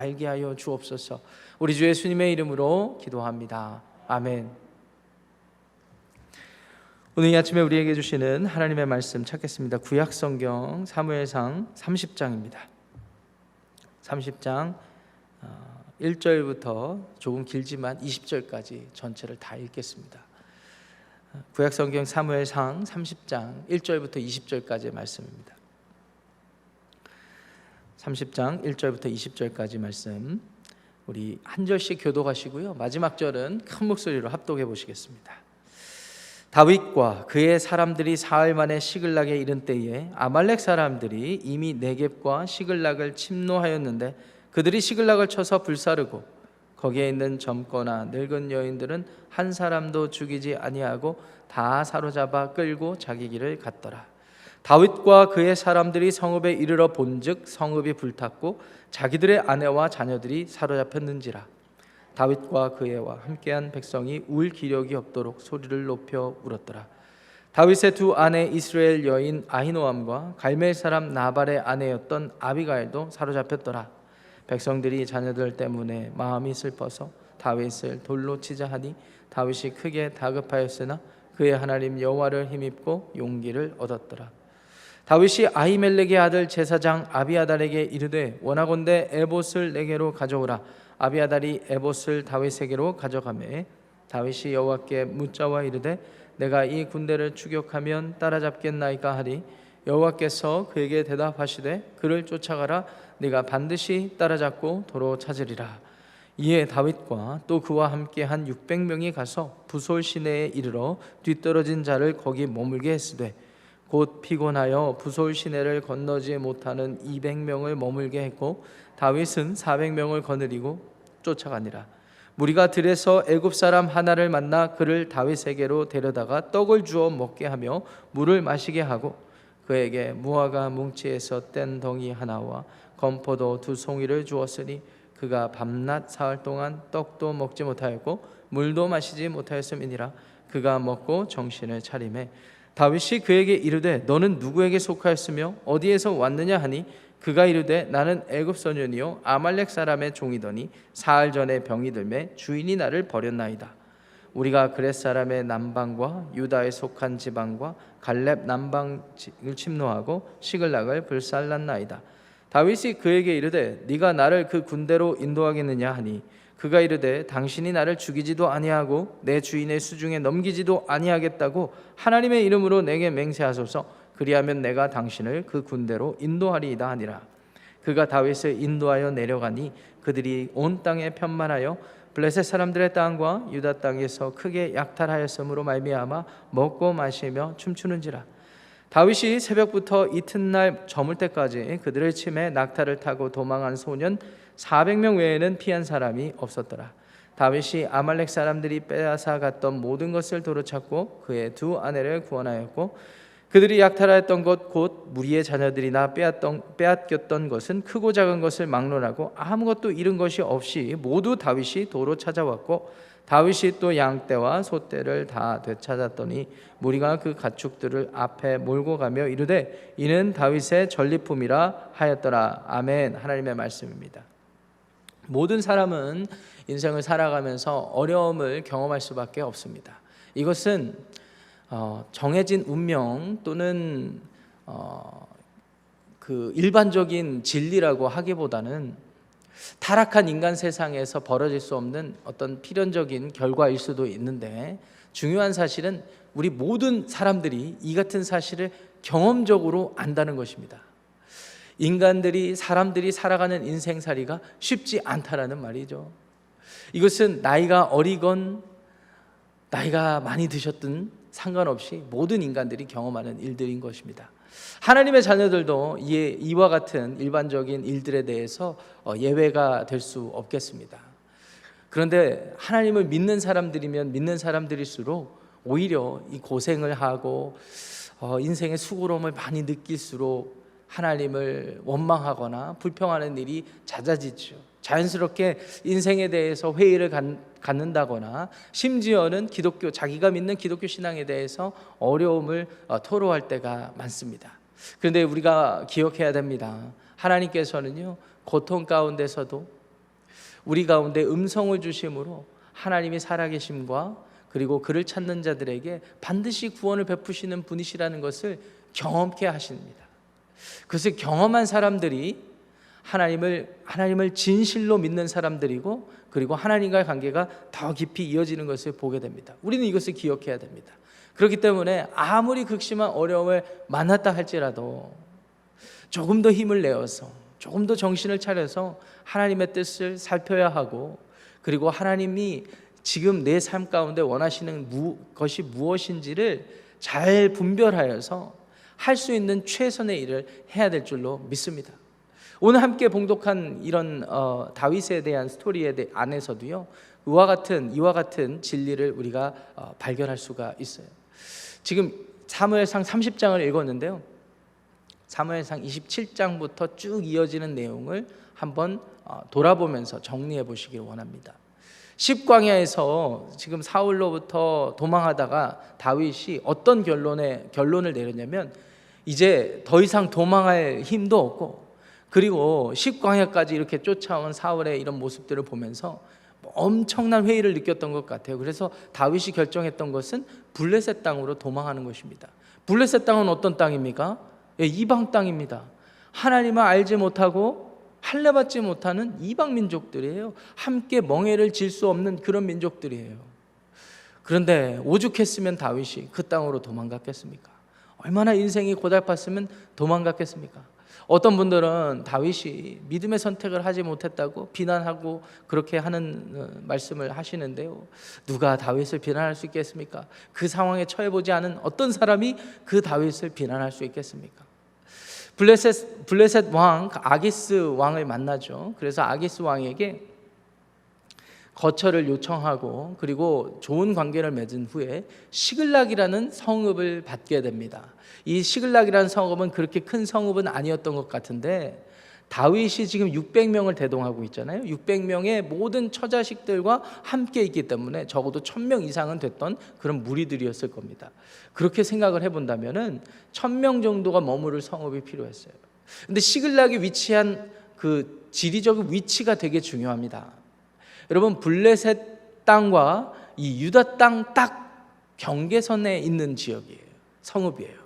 알게 하여 주옵소서. 우리 주 예수님의 이름으로 기도합니다. 아멘. 오늘 이 아침에 우리에게 주시는 하나님의 말씀 찾겠습니다. 구약 성경 사무엘상 30장입니다. 30장 1절부터 조금 길지만 20절까지 전체를 다 읽겠습니다. 구약 성경 사무엘상 30장 1절부터 20절까지의 말씀입니다. 30장 1절부터 20절까지 말씀 우리 한 절씩 교독하시고요. 마지막 절은 큰 목소리로 합독해 보시겠습니다. 다윗과 그의 사람들이 사흘 만에 시글락에 이른 때에 아말렉 사람들이 이미 네겝과 시글락을 침노하였는데 그들이 시글락을 쳐서 불사르고 거기에 있는 젊거나 늙은 여인들은 한 사람도 죽이지 아니하고 다 사로잡아 끌고 자기 길을 갔더라. 다윗과 그의 사람들이 성읍에 이르러 본즉 성읍이 불탔고 자기들의 아내와 자녀들이 사로잡혔는지라. 다윗과 그애와 함께한 백성이 울 기력이 없도록 소리를 높여 울었더라. 다윗의 두 아내 이스라엘 여인 아히노암과 갈멜 사람 나발의 아내였던 아비가일도 사로잡혔더라. 백성들이 자녀들 때문에 마음이 슬퍼서 다윗을 돌로 치자 하니 다윗이 크게 다급하였으나 그의 하나님 여호와를 힘입고 용기를 얻었더라 다윗이 아히멜렉의 아들 제사장 아비아달에게 이르되 원하건대 에봇을 내게로 가져오라. 아비아달이 에봇을 다윗에게로 가져가매 다윗이 여호와께 묻자와 이르되 내가 이 군대를 추격하면 따라잡겠나이까 하리. 여호와께서 그에게 대답하시되 그를 쫓아가라. 네가 반드시 따라잡고 도로 찾으리라. 이에 다윗과 또 그와 함께 한 600명이 가서 부솔 시내에 이르러 뒤떨어진 자를 거기 머물게 했으되 곧 피곤하여 부솔 시내를 건너지 못하는 200명을 머물게 했고 다윗은 400명을 거느리고 쫓아가니라. 무리가 들에서 애굽 사람 하나를 만나 그를 다윗에게로 데려다가 떡을 주어 먹게 하며 물을 마시게 하고 그에게 무화과 뭉치에서 뗀 덩이 하나와 건포도 두 송이를 주었으니 그가 밤낮 사흘 동안 떡도 먹지 못하였고 물도 마시지 못하였음이니라 그가 먹고 정신을 차림해 다윗이 그에게 이르되 너는 누구에게 속하였으며 어디에서 왔느냐 하니 그가 이르되 나는 애굽 소년이요 아말렉 사람의 종이더니 사흘 전에 병이 들매 주인이 나를 버렸나이다. 우리가 그렛 사람의 남방과 유다에 속한 지방과 갈렙 남방을 침노하고 시글락을 불살랐나이다. 다윗이 그에게 이르되 네가 나를 그 군대로 인도하겠느냐 하니 그가 이르되 당신이 나를 죽이지도 아니하고 내 주인의 수중에 넘기지도 아니하겠다고 하나님의 이름으로 내게 맹세하소서. 그리하면 내가 당신을 그 군대로 인도하리이다 하니라. 그가 다윗을 인도하여 내려가니 그들이 온 땅에 편만하여 블레셋 사람들의 땅과 유다 땅에서 크게 약탈하였으므로 말미암아 먹고 마시며 춤추는지라. 다윗이 새벽부터 이튿날 저물 때까지 그들을 침해 낙타를 타고 도망한 소년 400명 외에는 피한 사람이 없었더라. 다윗이 아말렉 사람들이 빼앗아 갔던 모든 것을 도로 찾고 그의 두 아내를 구원하였고 그들이 약탈하였던 것 곧 무리의 자녀들이나 빼앗던, 빼앗겼던 것은 크고 작은 것을 막론하고 아무것도 잃은 것이 없이 모두 다윗이 도로 찾아왔고 다윗이 또 양떼와 소떼를 다 되찾았더니 무리가 그 가축들을 앞에 몰고 가며 이르되 이는 다윗의 전리품이라 하였더라 아멘 하나님의 말씀입니다. 모든 사람은 인생을 살아가면서 어려움을 경험할 수밖에 없습니다. 이것은 어, 정해진 운명 또는 어, 그 일반적인 진리라고 하기보다는 타락한 인간 세상에서 벌어질 수 없는 어떤 필연적인 결과일 수도 있는데 중요한 사실은 우리 모든 사람들이 이 같은 사실을 경험적으로 안다는 것입니다. 인간들이 사람들이 살아가는 인생살이가 쉽지 않다라는 말이죠. 이것은 나이가 어리건 나이가 많이 드셨든 상관없이 모든 인간들이 경험하는 일들인 것입니다. 하나님의 자녀들도 이와 같은 일반적인 일들에 대해서 어, 예외가 될 수 없겠습니다. 그런데 하나님을 믿는 사람들이면 믿는 사람들일수록 오히려 이 고생을 하고 어, 인생의 수고로움을 많이 느낄수록 하나님을 원망하거나 불평하는 일이 잦아지죠. 자연스럽게 인생에 대해서 회의를 갖는다거나 심지어는 기독교 자기가 믿는 기독교 신앙에 대해서 어려움을 어, 토로할 때가 많습니다. 그런데 우리가 기억해야 됩니다. 하나님께서는요 고통 가운데서도 우리 가운데 음성을 주심으로 하나님이 살아계심과 그리고 그를 찾는 자들에게 반드시 구원을 베푸시는 분이시라는 것을 경험케 하십니다. 그것을 경험한 사람들이 하나님을 하나님을 진실로 믿는 사람들이고 그리고 하나님과의 관계가 더 깊이 이어지는 것을 보게 됩니다. 우리는 이것을 기억해야 됩니다. 그렇기 때문에 아무리 극심한 어려움을 만났다 할지라도 조금 더 힘을 내어서 조금 더 정신을 차려서 하나님의 뜻을 살펴야 하고 그리고 하나님이 지금 내 삶 가운데 원하시는 무, 것이 무엇인지를 잘 분별하여서 할 수 있는 최선의 일을 해야 될 줄로 믿습니다. 오늘 함께 봉독한 이런 어, 다윗에 대한 스토리에 대, 안에서도요 이와 같은 이와 같은 진리를 우리가 어, 발견할 수가 있어요. 지금 사무엘상 30장을 읽었는데요. 사무엘상 27장부터 쭉 이어지는 내용을 한번 어, 돌아보면서 정리해 보시길 원합니다. 십광야에서 지금 사울로부터 도망하다가 다윗이 어떤 결론에 결론을 내렸냐면 이제 더 이상 도망할 힘도 없고 그리고 십광야까지 이렇게 쫓아온 사울의 이런 모습들을 보면서 엄청난 회의를 느꼈던 것 같아요. 그래서 다윗이 결정했던 것은 블레셋 땅으로 도망하는 것입니다. 블레셋 땅은 어떤 땅입니까? 예, 이방 땅입니다. 하나님을 알지 못하고 할례 받지 못하는 이방 민족들이에요. 함께 멍해를 질 수 없는 그런 민족들이에요. 그런데 오죽했으면 다윗이 그 땅으로 도망갔겠습니까? 얼마나 인생이 고달팠으면 도망갔겠습니까? 어떤 분들은 다윗이 믿음의 선택을 하지 못했다고 비난하고 그렇게 하는 어, 말씀을 하시는데요. 누가 다윗을 비난할 수 있겠습니까? 그 상황에 처해 보지 않은 어떤 사람이 그 다윗을 비난할 수 있겠습니까? 블레셋 블레셋 왕 아기스 왕을 만나죠. 그래서 아기스 왕에게 거처를 요청하고 그리고 좋은 관계를 맺은 후에 시글락이라는 성읍을 받게 됩니다. 이 시글락이라는 성읍은 그렇게 큰 성읍은 아니었던 것 같은데 다윗이 지금 600명을 대동하고 있잖아요. 600명의 모든 처자식들과 함께 있기 때문에 적어도 1000명 이상은 됐던 그런 무리들이었을 겁니다. 그렇게 생각을 해 본다면은 1000명 정도가 머무를 성읍이 필요했어요. 근데 시글락이 위치한 그 지리적 위치가 되게 중요합니다. 여러분 블레셋 땅과 이 유다 땅 딱 경계선에 있는 지역이에요. 성읍이에요.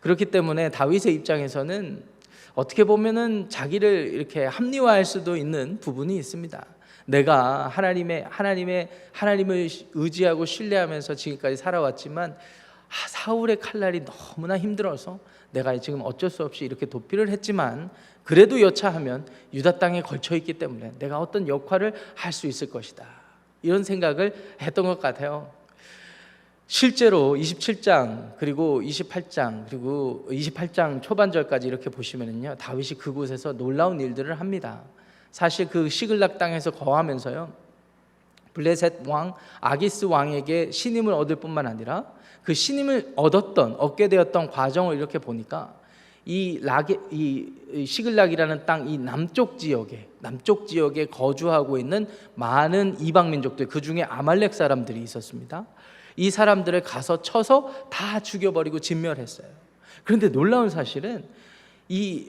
그렇기 때문에 다윗의 입장에서는 어떻게 보면은 자기를 이렇게 합리화할 수도 있는 부분이 있습니다. 내가 하나님의 하나님의 하나님을 의지하고 신뢰하면서 지금까지 살아왔지만 아, 사울의 칼날이 너무나 힘들어서 내가 지금 어쩔 수 없이 이렇게 도피를 했지만 그래도 여차하면 유다 땅에 걸쳐 있기 때문에 내가 어떤 역할을 할 수 있을 것이다. 이런 생각을 했던 것 같아요. 실제로 27장 그리고 28장 그리고 28장 초반절까지 이렇게 보시면은요 다윗이 그곳에서 놀라운 일들을 합니다. 사실 그 시글락 땅에서 거하면서요 블레셋 왕 아기스 왕에게 신임을 얻을 뿐만 아니라 그 신임을 얻었던 얻게 되었던 과정을 이렇게 보니까 이 락의 이 시글락이라는 땅 이 남쪽 지역에 남쪽 지역에 거주하고 있는 많은 이방 민족들 그 중에 아말렉 사람들이 있었습니다. 이 사람들을 가서 쳐서 다 죽여버리고 진멸했어요. 그런데 놀라운 사실은 이,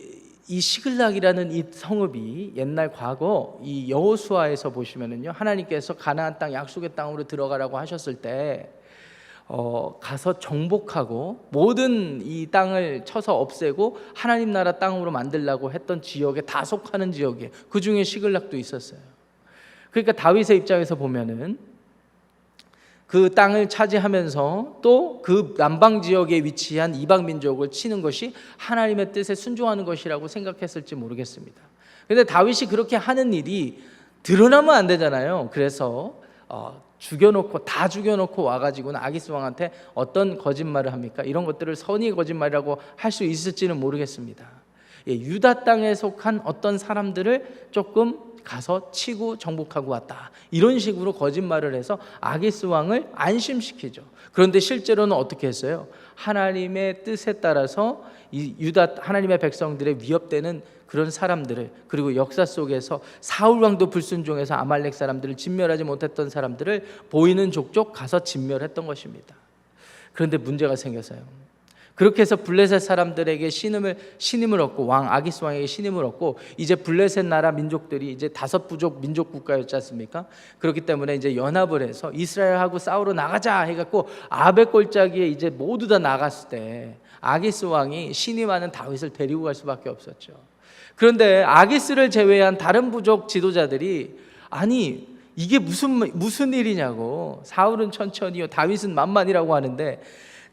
이 시글락이라는 이 성읍이 옛날 과거 이 여호수아에서 보시면은요 하나님께서 가나안 땅 약속의 땅으로 들어가라고 하셨을 때 어, 가서 정복하고 모든 이 땅을 쳐서 없애고 하나님 나라 땅으로 만들라고 했던 지역에 다 속하는 지역에 그 중에 시글락도 있었어요. 그러니까 다윗의 입장에서 보면은 그 땅을 차지하면서 또 그 남방 지역에 위치한 이방 민족을 치는 것이 하나님의 뜻에 순종하는 것이라고 생각했을지 모르겠습니다. 근데 다윗이 그렇게 하는 일이 드러나면 안 되잖아요. 그래서 어, 죽여놓고 다 죽여놓고 와가지고는 아기스 왕한테 어떤 거짓말을 합니까? 이런 것들을 선의 거짓말이라고 할 수 있을지는 모르겠습니다. 예, 유다 땅에 속한 어떤 사람들을 조금 가서 치고 정복하고 왔다. 이런 식으로 거짓말을 해서 아기스 왕을 안심시키죠. 그런데 실제로는 어떻게 했어요? 하나님의 뜻에 따라서 이 유다 하나님의 백성들의 위협되는 그런 사람들을 그리고 역사 속에서 사울 왕도 불순종해서 아말렉 사람들을 진멸하지 못했던 사람들을 보이는 족족 가서 진멸했던 것입니다. 그런데 문제가 생겨서요. 그렇게 해서 블레셋 사람들에게 신임을 신임을 얻고 왕 아기스 왕에게 신임을 얻고 이제 블레셋 나라 민족들이 이제 다섯 부족 민족 국가였지 않습니까? 그렇기 때문에 이제 연합을 해서 이스라엘하고 싸우러 나가자 해갖고 아베 골짜기에 이제 모두 다 나갔을 때 아기스 왕이 신임하는 다윗을 데리고 갈 수밖에 없었죠. 그런데 아기스를 제외한 다른 부족 지도자들이 아니 이게 무슨 무슨 일이냐고 사울은 천천히요 다윗은 만만이라고 하는데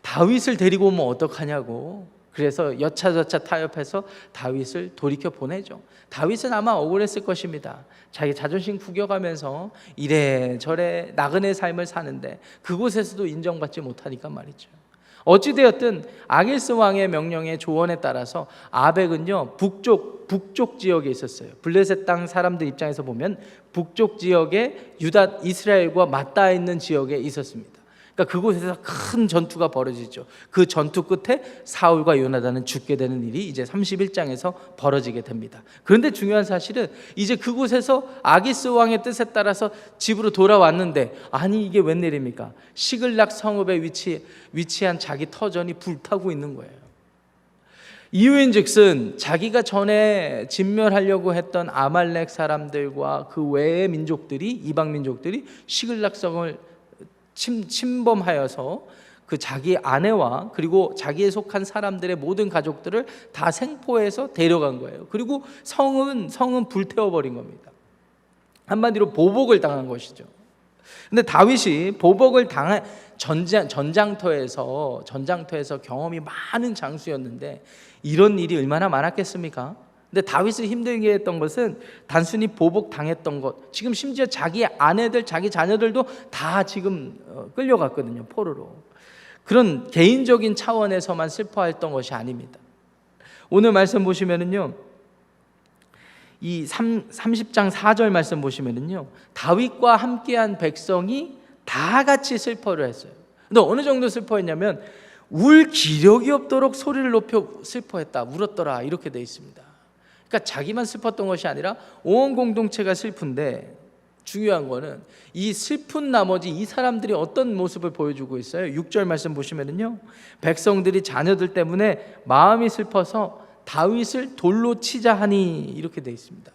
다윗을 데리고 오면 어떡하냐고 그래서 여차저차 타협해서 다윗을 돌이켜 보내죠. 다윗은 아마 억울했을 것입니다. 자기 자존심 구겨가면서 이래저래 나그네 삶을 사는데 그곳에서도 인정받지 못하니까 말이죠. 어찌되었든 아길스 왕의 명령의 조언에 따라서 아벡은요 북쪽 북쪽 지역에 있었어요. 블레셋 땅 사람들 입장에서 보면 북쪽 지역에 유다 이스라엘과 맞닿아 있는 지역에 있었습니다. 그러니까 그곳에서 큰 전투가 벌어지죠. 그 전투 끝에 사울과 요나단은 죽게 되는 일이 이제 31장에서 벌어지게 됩니다. 그런데 중요한 사실은 이제 그곳에서 아기스 왕의 뜻에 따라서 집으로 돌아왔는데 아니 이게 웬일입니까? 시글락 성읍에 위치 위치한 자기 터전이 불타고 있는 거예요. 이유인즉슨 자기가 전에 진멸하려고 했던 아말렉 사람들과 그 외의 민족들이 이방 민족들이 시글락 성을 침, 침범하여서 그 자기 아내와 그리고 자기에 속한 사람들의 모든 가족들을 다 생포해서 데려간 거예요. 그리고 성은 성은 불태워 버린 겁니다. 한마디로 보복을 당한 것이죠. 근데 다윗이 보복을 당한 전장, 전장터에서 전장터에서 경험이 많은 장수였는데 이런 일이 얼마나 많았겠습니까? 근데 다윗을 힘들게 했던 것은 단순히 보복 당했던 것. 지금 심지어 자기 아내들, 자기 자녀들도 다 지금 어, 끌려갔거든요. 포로로. 그런 개인적인 차원에서만 슬퍼했던 것이 아닙니다. 오늘 말씀 보시면은요. 이 3, 30장 4절 말씀 보시면은요. 다윗과 함께한 백성이 다 같이 슬퍼를 했어요. 근데 어느 정도 슬퍼했냐면 울 기력이 없도록 소리를 높여 슬퍼했다. 울었더라. 이렇게 돼 있습니다. 그러니까 자기만 슬펐던 것이 아니라 온 공동체가 슬픈데 중요한 거는 이 슬픈 나머지 이 사람들이 어떤 모습을 보여주고 있어요. 6절 말씀 보시면은요. 백성들이 자녀들 때문에 마음이 슬퍼서 다윗을 돌로 치자 하니 이렇게 돼 있습니다.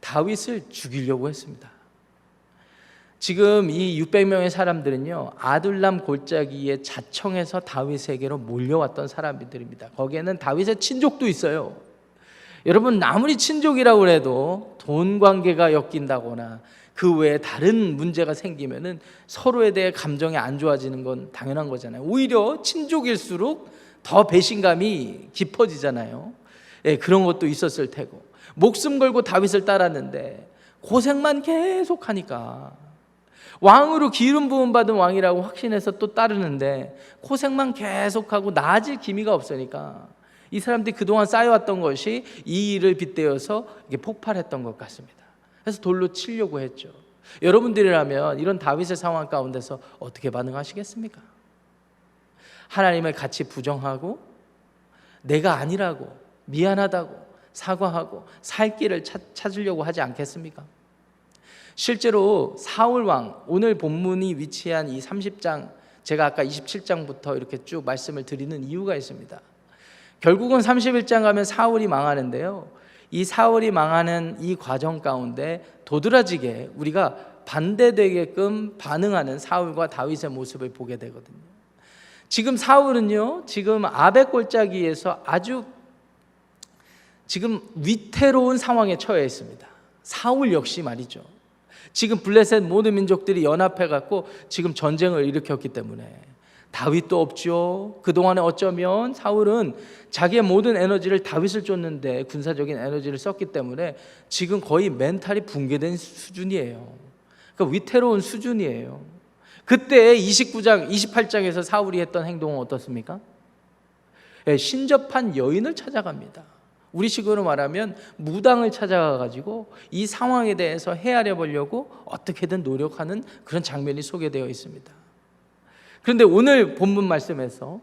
다윗을 죽이려고 했습니다. 지금 이 600명의 사람들은요 아둘람 골짜기에 자청해서 다윗에게로 몰려왔던 사람들입니다. 거기에는 다윗의 친족도 있어요. 여러분 아무리 친족이라고 해도 돈 관계가 엮인다거나 그 외에 다른 문제가 생기면은 서로에 대해 감정이 안 좋아지는 건 당연한 거잖아요. 오히려 친족일수록 더 배신감이 깊어지잖아요. 예, 그런 것도 있었을 테고 목숨 걸고 다윗을 따랐는데 고생만 계속 하니까 왕으로 기름 부음 받은 왕이라고 확신해서 또 따르는데 고생만 계속하고 나아질 기미가 없으니까 이 사람들이 그동안 쌓여왔던 것이 이 일을 빗대어서 이게 폭발했던 것 같습니다. 그래서 돌로 치려고 했죠. 여러분들이라면 이런 다윗의 상황 가운데서 어떻게 반응하시겠습니까? 하나님을 같이 부정하고 내가 아니라고 미안하다고 사과하고 살 길을 찾, 찾으려고 하지 않겠습니까? 실제로 사울 왕 오늘 본문이 위치한 이 30장 제가 아까 27장부터 이렇게 쭉 말씀을 드리는 이유가 있습니다. 결국은 31장 가면 사울이 망하는데요. 이 사울이 망하는 이 과정 가운데 도드라지게 우리가 반대되게끔 반응하는 사울과 다윗의 모습을 보게 되거든요. 지금 사울은요, 지금 아베 골짜기에서 아주 지금 위태로운 상황에 처해 있습니다. 사울 역시 말이죠. 지금 블레셋 모든 민족들이 연합해 갖고 지금 전쟁을 일으켰기 때문에 다윗도 없죠. 그동안에 어쩌면 사울은 자기의 모든 에너지를 다윗을 쫓는데 군사적인 에너지를 썼기 때문에 지금 거의 멘탈이 붕괴된 수준이에요. 그러니까 위태로운 수준이에요. 그때 29장, 28장에서 사울이 했던 행동은 어떻습니까? 예, 신접한 여인을 찾아갑니다. 우리 식으로 말하면 무당을 찾아가 가지고 이 상황에 대해서 헤아려 보려고 어떻게든 노력하는 그런 장면이 소개되어 있습니다. 그런데 오늘 본문 말씀에서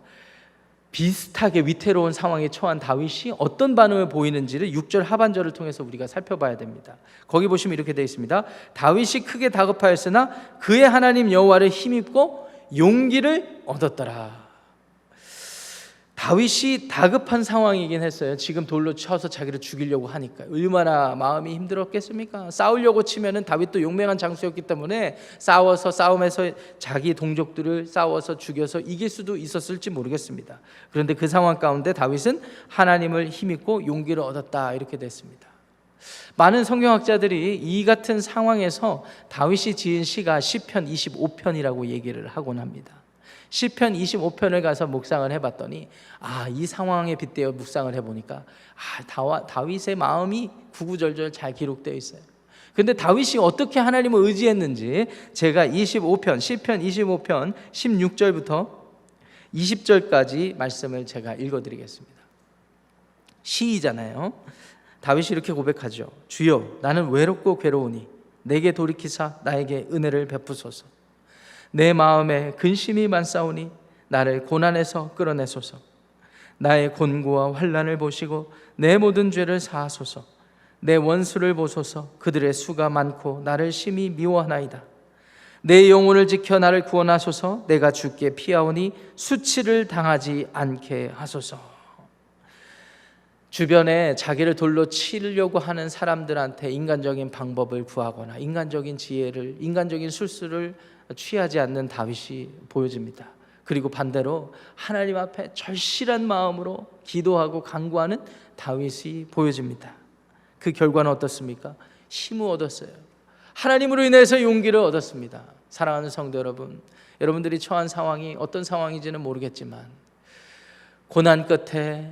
비슷하게 위태로운 상황에 처한 다윗이 어떤 반응을 보이는지를 6절 하반절을 통해서 우리가 살펴봐야 됩니다. 거기 보시면 이렇게 되어 있습니다. 다윗이 크게 다급하였으나 그의 하나님 여호와를 힘입고 용기를 얻었더라. 다윗이 다급한 상황이긴 했어요. 지금 돌로 쳐서 자기를 죽이려고 하니까 얼마나 마음이 힘들었겠습니까? 싸우려고 치면은 다윗도 용맹한 장수였기 때문에 싸워서 싸움에서 자기 동족들을 싸워서 죽여서 이길 수도 있었을지 모르겠습니다. 그런데 그 상황 가운데 다윗은 하나님을 힘입고 용기를 얻었다 이렇게 됐습니다. 많은 성경학자들이 이 같은 상황에서 다윗이 지은 시가 시편 25편이라고 얘기를 하곤 합니다. 시편 25편을 가서 묵상을 해봤더니 아 이 상황에 빗대어 묵상을 해보니까 아 다와, 다윗의 마음이 구구절절 잘 기록되어 있어요. 근데 다윗이 어떻게 하나님을 의지했는지 제가 25편 시편 25편 16절부터 20절까지 말씀을 제가 읽어드리겠습니다. 시이잖아요. 다윗이 이렇게 고백하죠. 주여 나는 외롭고 괴로우니 내게 돌이키사 나에게 은혜를 베푸소서. 내 마음에 근심이 많사오니 나를 고난에서 끌어내소서. 나의 곤고와 환란을 보시고 내 모든 죄를 사하소서. 내 원수를 보소서. 그들의 수가 많고 나를 심히 미워하나이다. 내 영혼을 지켜 나를 구원하소서. 내가 죽게 피하오니 수치를 당하지 않게 하소서. 주변에 자기를 돌로 치려고 하는 사람들한테 인간적인 방법을 구하거나 인간적인 지혜를 인간적인 술수를 취하지 않는 다윗이 보여집니다. 그리고 반대로 하나님 앞에 절실한 마음으로 기도하고 간구하는 다윗이 보여집니다. 그 결과는 어떻습니까? 힘을 얻었어요. 하나님으로 인해서 용기를 얻었습니다. 사랑하는 성도 여러분, 여러분들이 처한 상황이 어떤 상황인지는 모르겠지만 고난 끝에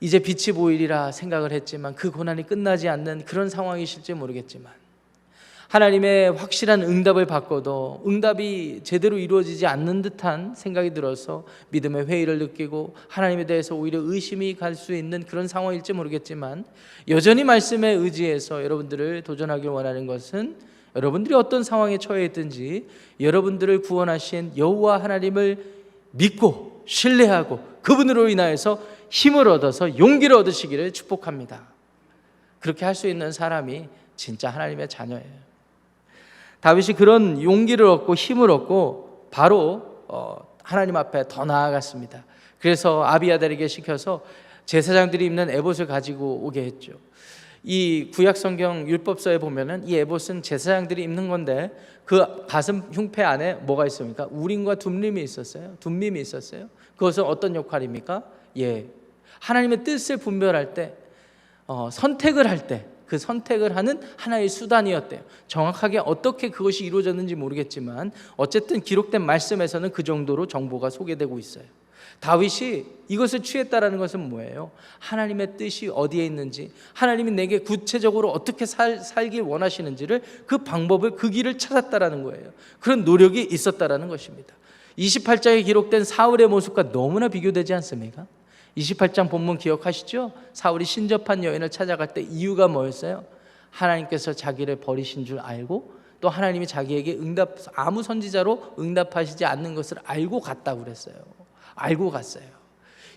이제 빛이 보이리라 생각을 했지만 그 고난이 끝나지 않는 그런 상황이실지 모르겠지만 하나님의 확실한 응답을 받고도 응답이 제대로 이루어지지 않는 듯한 생각이 들어서 믿음의 회의를 느끼고 하나님에 대해서 오히려 의심이 갈 수 있는 그런 상황일지 모르겠지만 여전히 말씀에 의지해서 여러분들을 도전하길 원하는 것은 여러분들이 어떤 상황에 처해 있든지 여러분들을 구원하신 여호와 하나님을 믿고 신뢰하고 그분으로 인하여서 힘을 얻어서 용기를 얻으시기를 축복합니다. 그렇게 할 수 있는 사람이 진짜 하나님의 자녀예요. 다윗이 그런 용기를 얻고 힘을 얻고 바로 어, 하나님 앞에 더 나아갔습니다. 그래서 아비아들에게 시켜서 제사장들이 입는 에봇을 가지고 오게 했죠. 이 구약 성경 율법서에 보면은 이 에봇은 제사장들이 입는 건데 그 가슴 흉패 안에 뭐가 있습니까? 우림과 둠림이 있었어요. 둠림이 있었어요. 그것은 어떤 역할입니까? 예, 하나님의 뜻을 분별할 때 어, 선택을 할 때 그 선택을 하는 하나의 수단이었대요. 정확하게 어떻게 그것이 이루어졌는지 모르겠지만 어쨌든 기록된 말씀에서는 그 정도로 정보가 소개되고 있어요. 다윗이 이것을 취했다라는 것은 뭐예요? 하나님의 뜻이 어디에 있는지, 하나님이 내게 구체적으로 어떻게 살, 살길 원하시는지를 그 방법을 그 길을 찾았다라는 거예요. 그런 노력이 있었다라는 것입니다. 28장에 기록된 사울의 모습과 너무나 비교되지 않습니까? 28장 본문 기억하시죠? 사울이 신접한 여인을 찾아갈 때 이유가 뭐였어요? 하나님께서 자기를 버리신 줄 알고 또 하나님이 자기에게 응답 아무 선지자로 응답하시지 않는 것을 알고 갔다고 그랬어요. 알고 갔어요.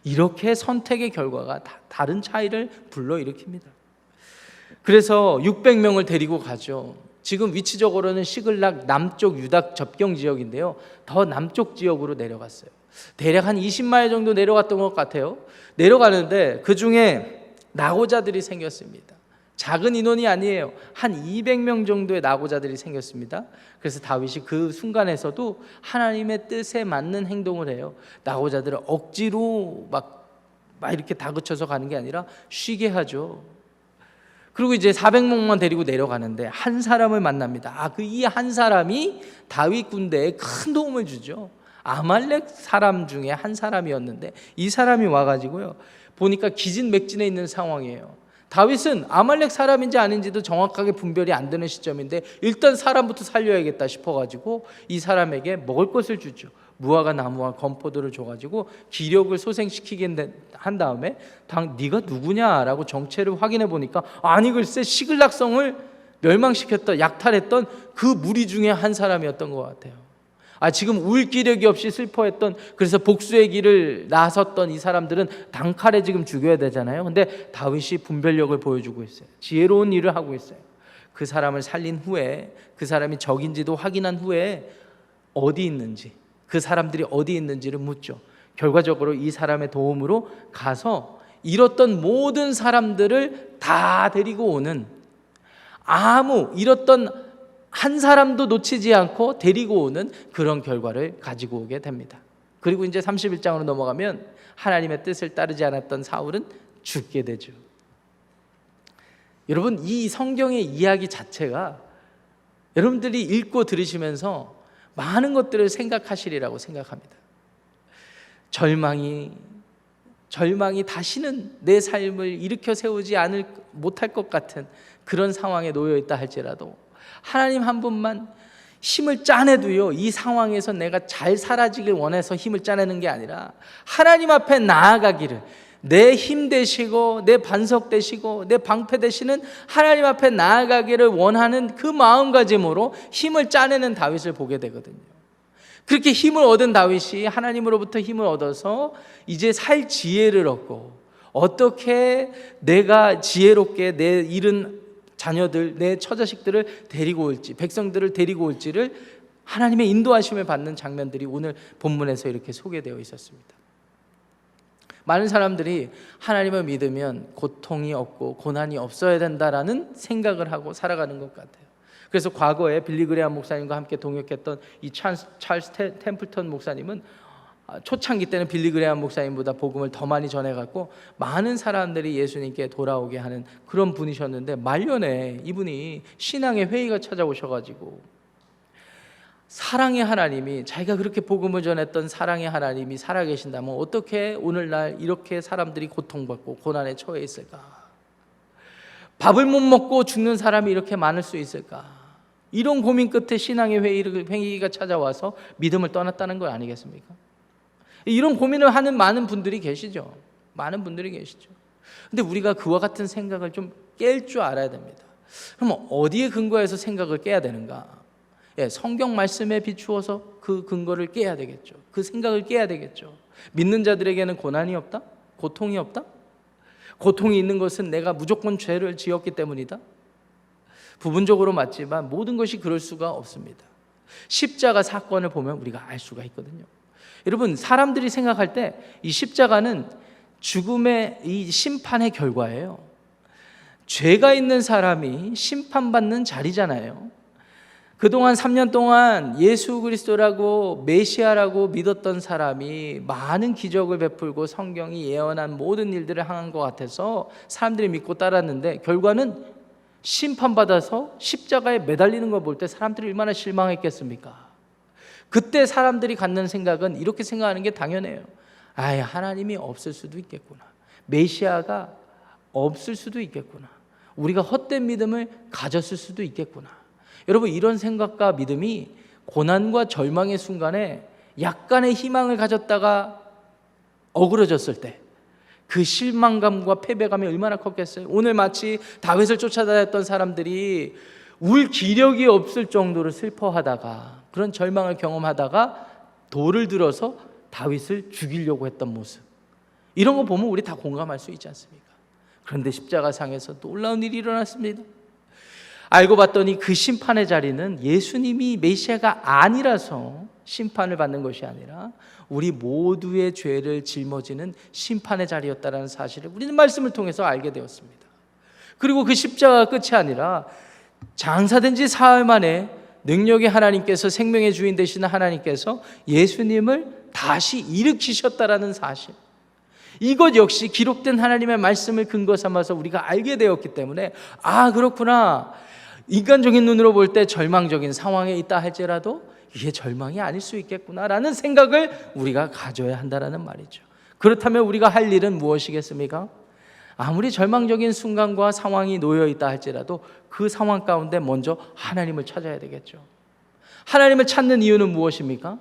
이렇게 선택의 결과가 다, 다른 차이를 불러일으킵니다. 그래서 600명을 데리고 가죠. 지금 위치적으로는 시글락 남쪽 유닥 접경 지역인데요. 더 남쪽 지역으로 내려갔어요. 대략 한 20마일 정도 내려갔던 것 같아요. 내려가는데 그 중에 낙오자들이 생겼습니다. 작은 인원이 아니에요. 한 200명 정도의 낙오자들이 생겼습니다. 그래서 다윗이 그 순간에서도 하나님의 뜻에 맞는 행동을 해요. 낙오자들을 억지로 막, 막 이렇게 다그쳐서 가는 게 아니라 쉬게 하죠. 그리고 이제 400명만 데리고 내려가는데 한 사람을 만납니다. 아, 그 이 한 사람이 다윗 군대에 큰 도움을 주죠. 아말렉 사람 중에 한 사람이었는데 이 사람이 와가지고요. 보니까 기진맥진해 있는 상황이에요. 다윗은 아말렉 사람인지 아닌지도 정확하게 분별이 안 되는 시점인데 일단 사람부터 살려야겠다 싶어가지고 이 사람에게 먹을 것을 주죠. 무화과 나무와 건포도를 줘가지고 기력을 소생시키게 한 다음에 당 네가 누구냐라고 정체를 확인해 보니까 아니 글쎄 시글락성을 멸망시켰던 약탈했던 그 무리 중에 한 사람이었던 것 같아요. 아 지금 울 기력이 없이 슬퍼했던 그래서 복수의 길을 나섰던 이 사람들은 단칼에 지금 죽여야 되잖아요. 근데 다윗이 분별력을 보여주고 있어요. 지혜로운 일을 하고 있어요. 그 사람을 살린 후에 그 사람이 적인지도 확인한 후에 어디 있는지 그 사람들이 어디 있는지를 묻죠. 결과적으로 이 사람의 도움으로 가서 잃었던 모든 사람들을 다 데리고 오는 아무 잃었던 한 사람도 놓치지 않고 데리고 오는 그런 결과를 가지고 오게 됩니다. 그리고 이제 31장으로 넘어가면 하나님의 뜻을 따르지 않았던 사울은 죽게 되죠. 여러분 이 성경의 이야기 자체가 여러분들이 읽고 들으시면서 많은 것들을 생각하시리라고 생각합니다. 절망이 절망이 다시는 내 삶을 일으켜 세우지 않을 못할 것 같은 그런 상황에 놓여 있다 할지라도 하나님 한 분만 힘을 짜내도요 이 상황에서 내가 잘 사라지길 원해서 힘을 짜내는 게 아니라 하나님 앞에 나아가기를 내 힘 되시고 내 반석 되시고 내 방패 되시는 하나님 앞에 나아가기를 원하는 그 마음가짐으로 힘을 짜내는 다윗을 보게 되거든요. 그렇게 힘을 얻은 다윗이 하나님으로부터 힘을 얻어서 이제 살 지혜를 얻고 어떻게 내가 지혜롭게 내 잃은 자녀들, 내 처자식들을 데리고 올지, 백성들을 데리고 올지를 하나님의 인도하심을 받는 장면들이 오늘 본문에서 이렇게 소개되어 있었습니다. 많은 사람들이 하나님을 믿으면 고통이 없고 고난이 없어야 된다라는 생각을 하고 살아가는 것 같아요. 그래서 과거에 빌리 그레암 목사님과 함께 동역했던 이 찰스, 템플턴 목사님은 아, 초창기 때는 빌리 그레암 목사님보다 복음을 더 많이 전해갖고 많은 사람들이 예수님께 돌아오게 하는 그런 분이셨는데 말년에 이분이 신앙의 회의가 찾아오셔가지고 사랑의 하나님이 자기가 그렇게 복음을 전했던 사랑의 하나님이 살아계신다면 어떻게 오늘날 이렇게 사람들이 고통받고 고난에 처해 있을까? 밥을 못 먹고 죽는 사람이 이렇게 많을 수 있을까? 이런 고민 끝에 신앙의 회의가 찾아와서 믿음을 떠났다는 거 아니겠습니까? 이런 고민을 하는 많은 분들이 계시죠. 많은 분들이 계시죠. 근데 우리가 그와 같은 생각을 좀 깰 줄 알아야 됩니다. 그럼 어디에 근거해서 생각을 깨야 되는가? 예, 성경 말씀에 비추어서 그 근거를 깨야 되겠죠. 그 생각을 깨야 되겠죠. 믿는 자들에게는 고난이 없다? 고통이 없다? 고통이 있는 것은 내가 무조건 죄를 지었기 때문이다? 부분적으로 맞지만 모든 것이 그럴 수가 없습니다. 십자가 사건을 보면 우리가 알 수가 있거든요. 여러분, 사람들이 생각할 때 이 십자가는 죽음의 이 심판의 결과예요. 죄가 있는 사람이 심판받는 자리잖아요. 그동안 3년 동안 예수 그리스도라고 메시아라고 믿었던 사람이 많은 기적을 베풀고 성경이 예언한 모든 일들을 행한 것 같아서 사람들이 믿고 따랐는데 결과는 심판받아서 십자가에 매달리는 걸 볼 때 사람들이 얼마나 실망했겠습니까? 그때 사람들이 갖는 생각은 이렇게 생각하는 게 당연해요. 아, 하나님이 없을 수도 있겠구나. 메시아가 없을 수도 있겠구나. 우리가 헛된 믿음을 가졌을 수도 있겠구나. 여러분 이런 생각과 믿음이 고난과 절망의 순간에 약간의 희망을 가졌다가 어그러졌을 때 그 실망감과 패배감이 얼마나 컸겠어요. 오늘 마치 다윗을 쫓아다녔던 사람들이 울 기력이 없을 정도로 슬퍼하다가 그런 절망을 경험하다가 돌을 들어서 다윗을 죽이려고 했던 모습. 이런 거 보면 우리 다 공감할 수 있지 않습니까? 그런데 십자가상에서 놀라운 일이 일어났습니다. 알고 봤더니 그 심판의 자리는 예수님이 메시아가 아니라서 심판을 받는 것이 아니라 우리 모두의 죄를 짊어지는 심판의 자리였다는 사실을 우리는 말씀을 통해서 알게 되었습니다. 그리고 그 십자가 끝이 아니라 장사된 지 사흘 만에 능력의 하나님께서 생명의 주인 되시는 하나님께서 예수님을 다시 일으키셨다라는 사실. 이것 역시 기록된 하나님의 말씀을 근거 삼아서 우리가 알게 되었기 때문에 아 그렇구나 인간적인 눈으로 볼 때 절망적인 상황에 있다 할지라도 이게 절망이 아닐 수 있겠구나라는 생각을 우리가 가져야 한다라는 말이죠. 그렇다면 우리가 할 일은 무엇이겠습니까? 아무리 절망적인 순간과 상황이 놓여 있다 할지라도 그 상황 가운데 먼저 하나님을 찾아야 되겠죠. 하나님을 찾는 이유는 무엇입니까?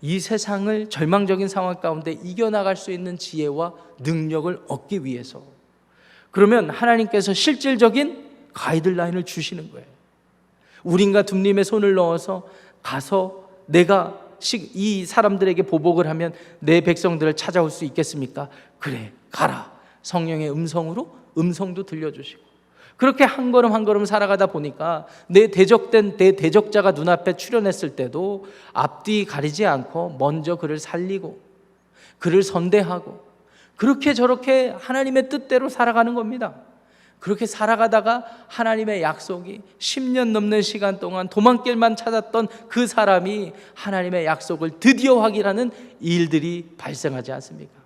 이 세상을 절망적인 상황 가운데 이겨나갈 수 있는 지혜와 능력을 얻기 위해서. 그러면 하나님께서 실질적인 가이드라인을 주시는 거예요. 우린과 둠님의 손을 넣어서 가서 내가 이 사람들에게 보복을 하면 내 백성들을 찾아올 수 있겠습니까? 그래, 가라. 성령의 음성으로 음성도 들려주시고. 그렇게 한 걸음 한 걸음 살아가다 보니까 내 대적된 내 대적자가 눈앞에 출현했을 때도 앞뒤 가리지 않고 먼저 그를 살리고 그를 선대하고 그렇게 저렇게 하나님의 뜻대로 살아가는 겁니다. 그렇게 살아가다가 하나님의 약속이 10년 넘는 시간 동안 도망길만 찾았던 그 사람이 하나님의 약속을 드디어 확인하는 일들이 발생하지 않습니까?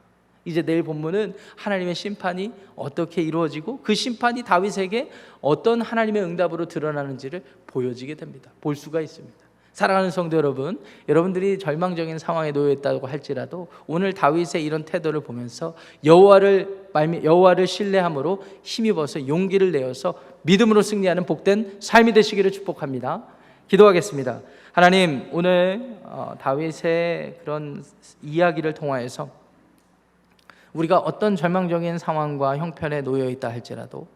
이제 내일 본문은 하나님의 심판이 어떻게 이루어지고 그 심판이 다윗에게 어떤 하나님의 응답으로 드러나는지를 보여지게 됩니다. 볼 수가 있습니다. 사랑하는 성도 여러분, 여러분들이 절망적인 상황에 놓여 있다고 할지라도 오늘 다윗의 이런 태도를 보면서 여호와를 여호와를 신뢰함으로 힘입어서 용기를 내어서 믿음으로 승리하는 복된 삶이 되시기를 축복합니다. 기도하겠습니다. 하나님, 오늘 어, 다윗의 그런 이야기를 통하여서 우리가 어떤 절망적인 상황과 형편에 놓여 있다 할지라도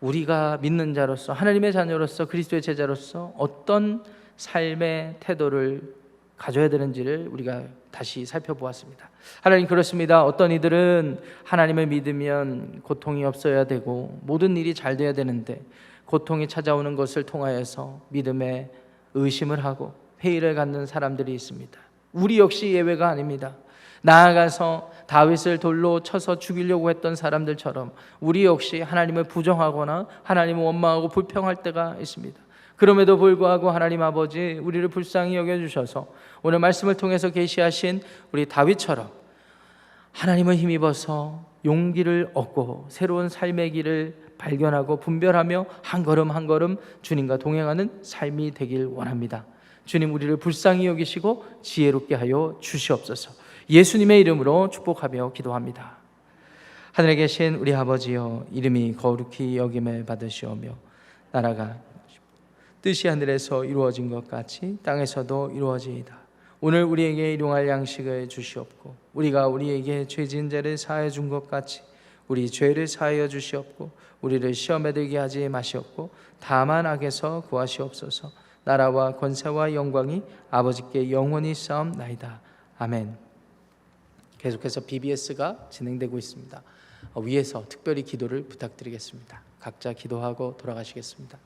우리가 믿는 자로서 하나님의 자녀로서 그리스도의 제자로서 어떤 삶의 태도를 가져야 되는지를 우리가 다시 살펴보았습니다. 하나님 그렇습니다. 어떤 이들은 하나님을 믿으면 고통이 없어야 되고 모든 일이 잘 돼야 되는데 고통이 찾아오는 것을 통하여서 믿음에 의심을 하고 회의를 갖는 사람들이 있습니다. 우리 역시 예외가 아닙니다. 나아가서 다윗을 돌로 쳐서 죽이려고 했던 사람들처럼 우리 역시 하나님을 부정하거나 하나님을 원망하고 불평할 때가 있습니다. 그럼에도 불구하고 하나님 아버지 우리를 불쌍히 여겨 주셔서 오늘 말씀을 통해서 계시하신 우리 다윗처럼 하나님을 힘입어서 용기를 얻고 새로운 삶의 길을 발견하고 분별하며 한 걸음 한 걸음 주님과 동행하는 삶이 되길 원합니다. 주님 우리를 불쌍히 여기시고 지혜롭게 하여 주시옵소서. 예수님의 이름으로 축복하며 기도합니다. 하늘에 계신 우리 아버지여 이름이 거룩히 여김을 받으시오며 나라가 뜻이 하늘에서 이루어진 것 같이 땅에서도 이루어지이다. 오늘 우리에게 일용할 양식을 주시옵고 우리가 우리에게 죄진 죄를 사하여 준것 같이 우리 죄를 사하여 주시옵고 우리를 시험에 들게 하지 마시옵고 다만 악에서 구하시옵소서. 나라와 권세와 영광이 아버지께 영원히 싸움나이다. 아멘. 계속해서 BBS가 진행되고 있습니다. 어, 위에서 특별히 기도를 부탁드리겠습니다. 각자 기도하고 돌아가시겠습니다.